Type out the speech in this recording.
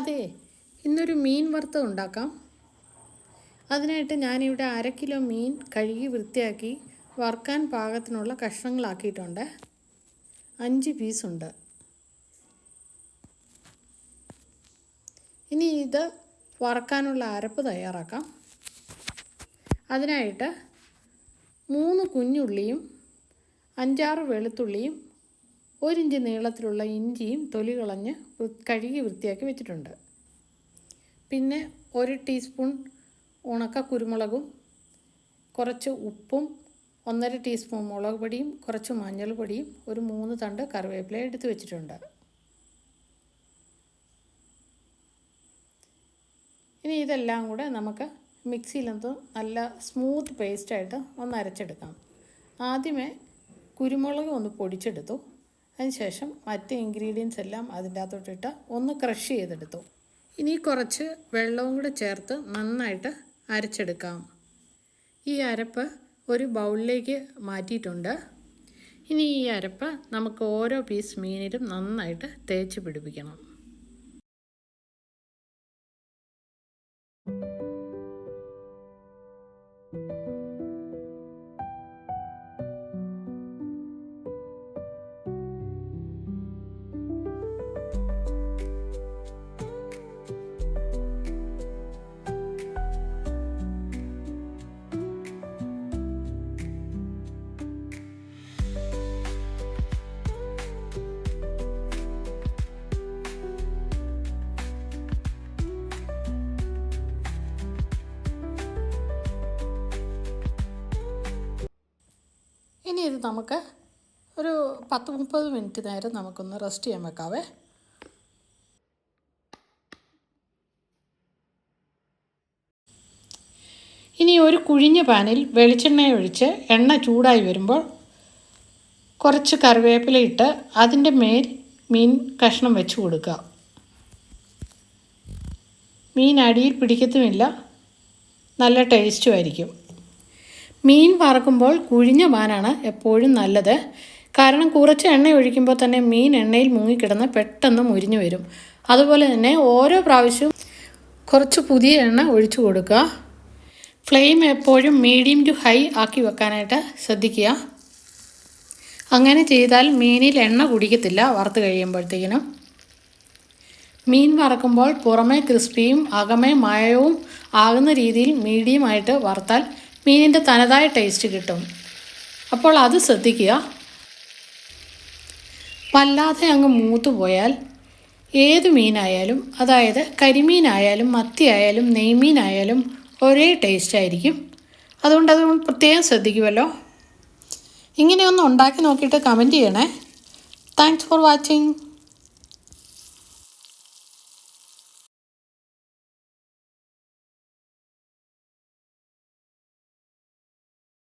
അതെ ഇന്നൊരു മീൻ വറുത്തത് ഉണ്ടാക്കാം. അതിനായിട്ട് ഞാനിവിടെ അര കിലോ മീൻ കഴുകി വൃത്തിയാക്കി വറുക്കാൻ പാകത്തിനുള്ള കഷ്ണങ്ങളാക്കിയിട്ടുണ്ട്. അഞ്ച് പീസുണ്ട് ഇനി ഇത് വറുക്കാനുള്ള അരപ്പ് തയ്യാറാക്കാം. അതിനായിട്ട് മൂന്ന് കുഞ്ഞുള്ളിയും അഞ്ചാറ് വെളുത്തുള്ളിയും ഒരിഞ്ച് നീളത്തിലുള്ള ഇഞ്ചിയും തൊലി കളഞ്ഞ് കഴുകി വൃത്തിയാക്കി വെച്ചിട്ടുണ്ട്. പിന്നെ ഒരു ടീസ്പൂൺ ഉണക്ക കുരുമുളകും കുറച്ച് ഉപ്പും ഒന്നര ടീസ്പൂൺ മുളക് പൊടിയും കുറച്ച് മഞ്ഞൾപ്പൊടിയും ഒരു മൂന്ന് തണ്ട് കറിവേപ്പില എടുത്തു വെച്ചിട്ടുണ്ട്. ഇനി ഇതെല്ലാം കൂടെ നമുക്ക് മിക്സിയിലൊന്ന് നല്ല സ്മൂത്ത് പേസ്റ്റായിട്ട് ഒന്ന് അരച്ചെടുക്കാം. ആദ്യമേ കുരുമുളക് ഒന്ന് പൊടിച്ചെടുത്തു. അതിനുശേഷം മറ്റ് ഇൻഗ്രീഡിയൻസ് എല്ലാം അതിന്റെ അകത്തോട്ടിട്ട് ഒന്ന് ക്രഷ് ചെയ്തെടുത്തു. ഇനി കുറച്ച് വെള്ളവും കൂടെ ചേർത്ത് നന്നായിട്ട് അരച്ചെടുക്കാം. ഈ അരപ്പ് ഒരു ബൗളിലേക്ക് മാറ്റിയിട്ടുണ്ട്. ഇനി ഈ അരപ്പ് നമുക്ക് ഓരോ പീസ് മീനിലും നന്നായിട്ട് തേച്ച് പിടിപ്പിക്കണം. ഇനി ഇത് നമുക്ക് ഒരു പത്ത് മുപ്പത് മിനിറ്റ് നേരം നമുക്കൊന്ന് റെസ്റ്റ് ചെയ്യാൻ വെക്കാവേ. ഇനി ഒരു കുഴിഞ്ഞ പാനിൽ വെളിച്ചെണ്ണ ഒഴിച്ച് എണ്ണ ചൂടായി വരുമ്പോൾ കുറച്ച് കറിവേപ്പില ഇട്ട് അതിന്റെ മേൽ മീൻ കഷ്ണം വെച്ച് കൊടുക്കുക. മീൻ അടിയിൽ പിടിക്കത്തുമില്ല. നല്ല ടേസ്റ്റും ആയിരിക്കും. മീൻ വറക്കുമ്പോൾ കുഴിഞ്ഞ പാനാണ് എപ്പോഴും നല്ലത്. കാരണം കുറച്ച് എണ്ണ ഒഴിക്കുമ്പോൾ തന്നെ മീൻ എണ്ണയിൽ മുങ്ങിക്കിടന്ന് പെട്ടെന്ന് മുരിഞ്ഞു വരും. അതുപോലെ തന്നെ ഓരോ പ്രാവശ്യവും കുറച്ച് പുതിയ എണ്ണ ഒഴിച്ചു കൊടുക്കുക. ഫ്ലെയിം എപ്പോഴും മീഡിയം ടു ഹൈ ആക്കി വെക്കാനായിട്ട് ശ്രദ്ധിക്കുക. അങ്ങനെ ചെയ്താൽ മീനിൽ എണ്ണ കുടിക്കത്തില്ല വറുത്ത് കഴിയുമ്പോഴത്തേക്കിനും. മീൻ വറക്കുമ്പോൾ പുറമേ ക്രിസ്പിയും അകമേ മയവും ആകുന്ന രീതിയിൽ മീഡിയമായിട്ട് വറുത്താൽ മീനിന്റെ തനതായ ടേസ്റ്റ് കിട്ടും. അപ്പോൾ അത് ശ്രദ്ധിക്കുക. വല്ലാതെ അങ്ങ് മൂത്തുപോയാൽ ഏത് മീനായാലും അതായത് കരിമീനായാലും മത്തിയായാലും നെയ്മീനായാലും ഒരേ ടേസ്റ്റ് ആയിരിക്കും. അതുകൊണ്ട് അത് പ്രത്യേകം ശ്രദ്ധിക്കുമല്ലോ. ഇങ്ങനെയൊന്ന് ഉണ്ടാക്കി നോക്കിയിട്ട് കമന്റ് ചെയ്യണേ. Thanks for watching